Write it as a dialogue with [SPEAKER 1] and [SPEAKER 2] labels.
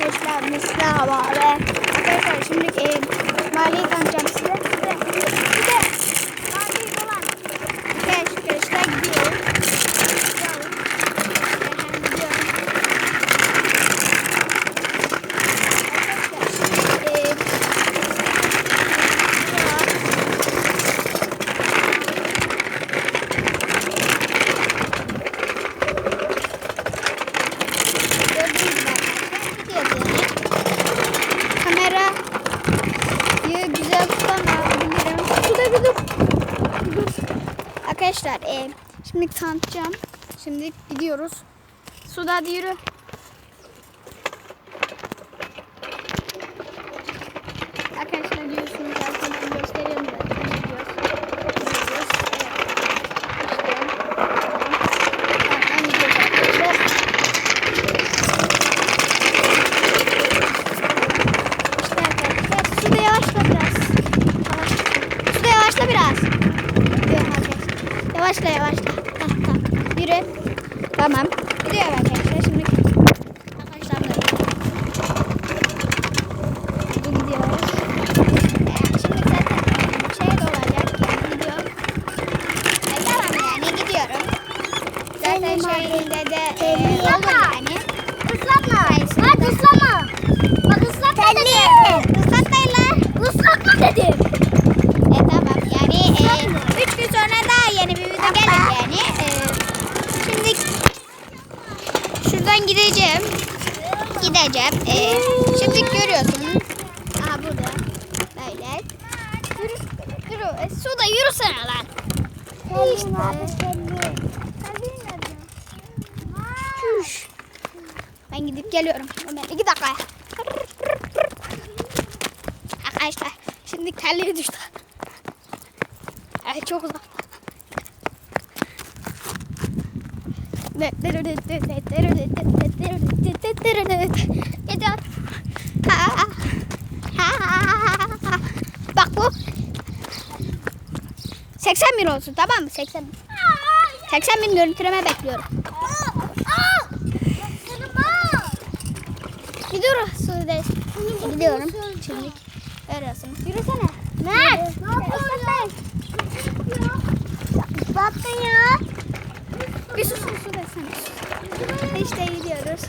[SPEAKER 1] arkadaşlar Mustafa ve arkadaşlar şimdi e, mahalleyi tanıtacağım mahalleyi falan. Arkadaşlar gidiyor. Hemen gidiyorum. Arkadaşlar şimdi e, Gördüğünüz gibi arkadaşlar gidiyoruz. Kamera güzel tutamayabilirim. Şurada bir dur. Bir dur. Arkadaşlar e, şimdi tanıtacağım. Şimdi gidiyoruz. Suda yürü. Arkadaşlar diyorsunuz zaten ben gösteriyorum da. Gidiyoruz. Gidiyoruz. Evet. İşte. Hemen gidiyoruz arkadaşlar. İşte arkadaşlar suda yavaşla biraz. Yavaş. Suda yavaşla biraz. Gidiyorum arkadaşlar. Yavaşla yavaşla. Tamam tamam. Yürü. Tamam. Gidiyorum arkadaşlar. Şimdi arkadaşlar da Şimdi gidiyoruz. Şimdi zaten şey de olacak yani gidiyorum. Ee, tamam yani gidiyorum. Zaten şehirde de e, olur yani. Sayesinde.
[SPEAKER 2] Hadi ıslatma. Bak ıslatma dedim.
[SPEAKER 1] Islatmayın lan.
[SPEAKER 2] Islatma dedim.
[SPEAKER 1] E tamam yani e, üç gün sonra daha yeni bir video gelir yani. E, şimdi şuradan gideceğim. Gideceğim. E, şimdi görüyorsunuz. Aha burada. Böyle. Yürü. Yürü. E, suda yürüsene lan. İşte. Çüş. Ben gidip geliyorum. Hemen iki dakika. Arkadaşlar şimdi terliği düştü. Ay çok uzak. Gidiyor. Bak bu 80 bin olsun tamam mı? 80 bin. 80 bin görüntüleme bekliyorum. Gidiyoruz Suudi'deyiz. Gidiyorum. Şimdi görüyorsunuz. Yürüsene.
[SPEAKER 2] Mert. Ne yapıyorsun? Islattın ya.
[SPEAKER 1] Bir sus sus su desene. İşte gidiyoruz.